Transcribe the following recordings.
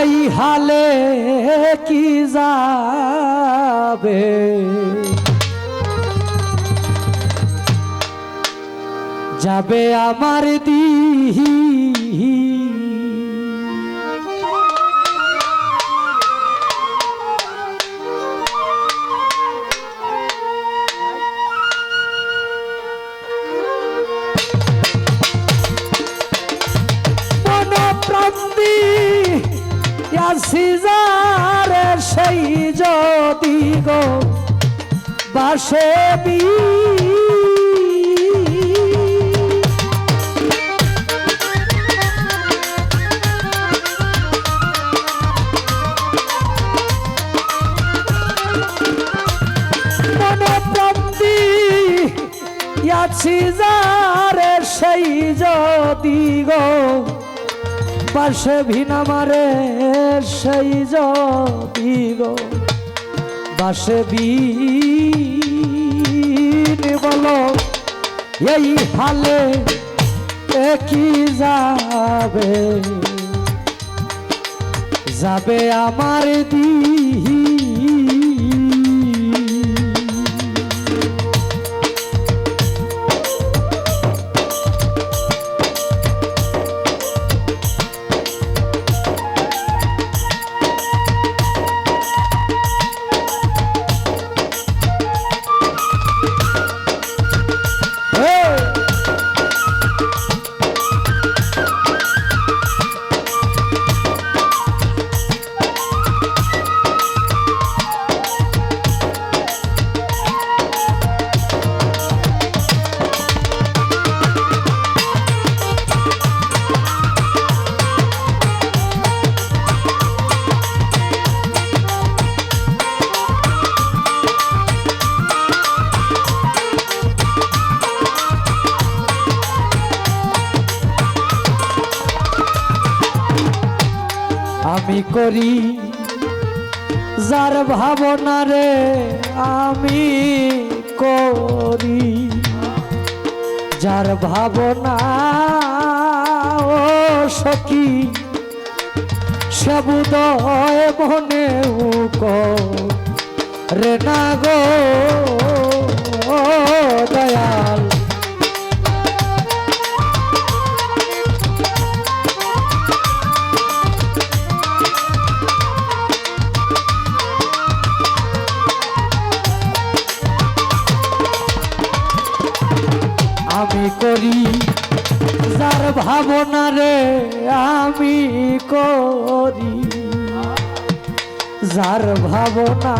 এই হালে কি যাবে? যাবে আমার দিহি আসি যারে সেই যদি গো বাসে বি আছি যারে সেই যদি গো পাশে ভিনা মারে সেই যদি গো, বাসে বিন বলো, এই হালে কি যাবে? যাবে আমার দিহি আমি করি, যার ভাবনা রে আমি করি। যার ভাবনা, ও সখী সবুদয় মনে রে না গো দয়াল। আমি করি, যার ভাবনা রে আমি করি। যার ভাবনা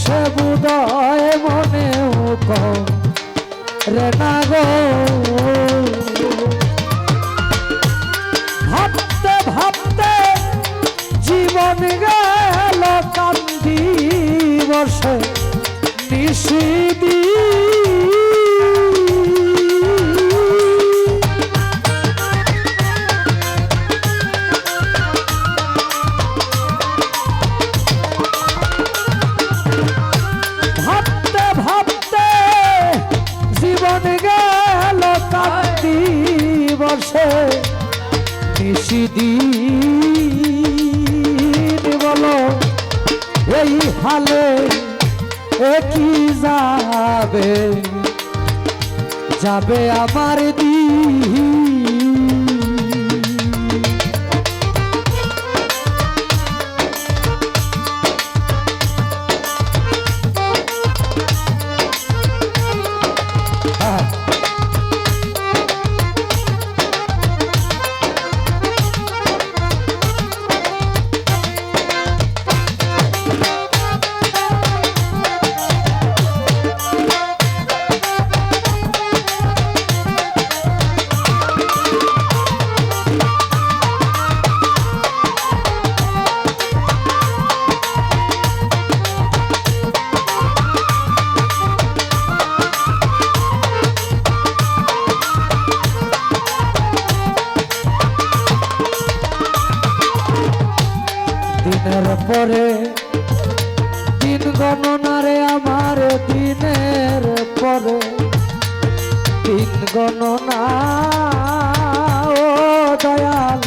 সে বুদয় মনে রে না গো। ভাবতে ভাবতে জীবন গেল কান্দি বসে নিষিদি এই হালে এ কি যাবে? যাবে আমার দিহি পরে দিন গণনারে আমার দিনের পরে দিন গণনা, ও দয়াল,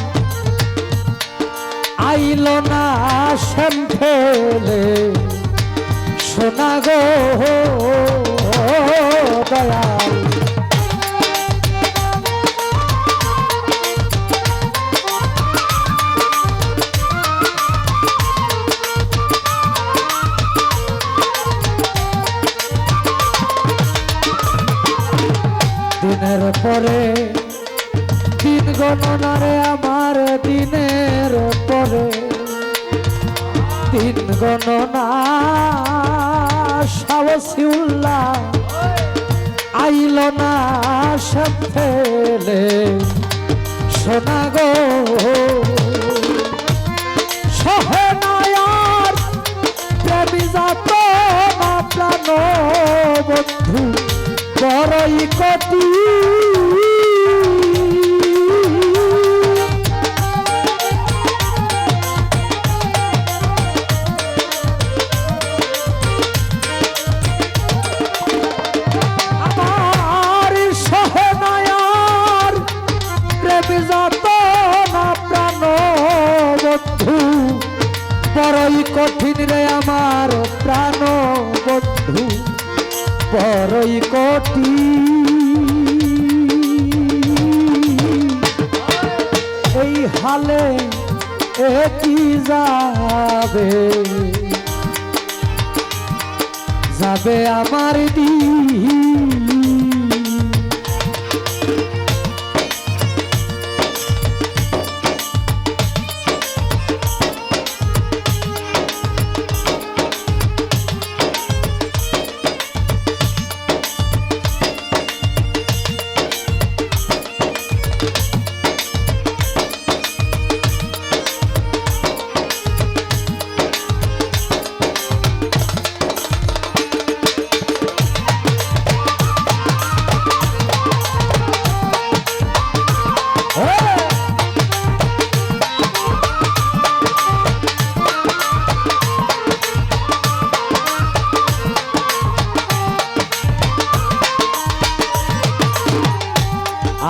আইল না ফেলে, সোনা গো গণনারে আমার দিনের পরে দিন গণনা সাহসী উল্লাহ আইল না ফেলে সোনা গো সহে বন্ধু, বড়ই কটি এই হালে একই যাবে? যাবে আমার দিন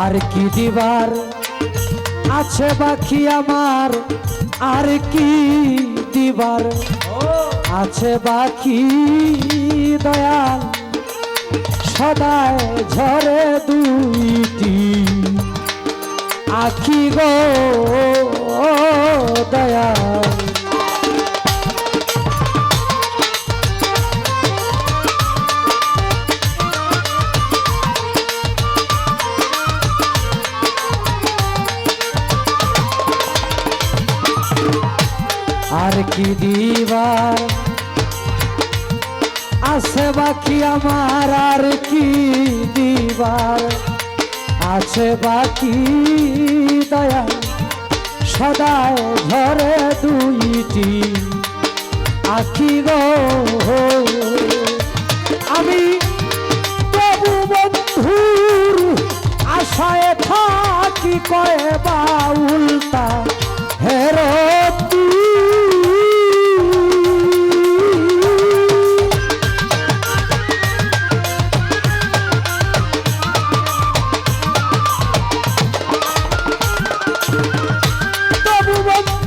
আর কি দিবার? আছে বাকি আমার, আর কি দিবার? আছে বাকি দয়াল, সদায় ঝরে দুইটি। আখি গো দয়াল। আছে বাকি আমার আর কি দিবার? আছে বাকি দয়া, সদায় ঘরে দুইটি আখি গো। আমি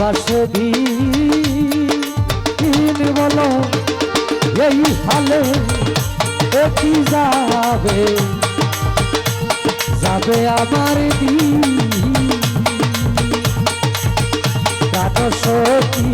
পাশে দিন বলো এই হালে এ কি যাবে? যাবে আমার দিন। প্রাণ সখী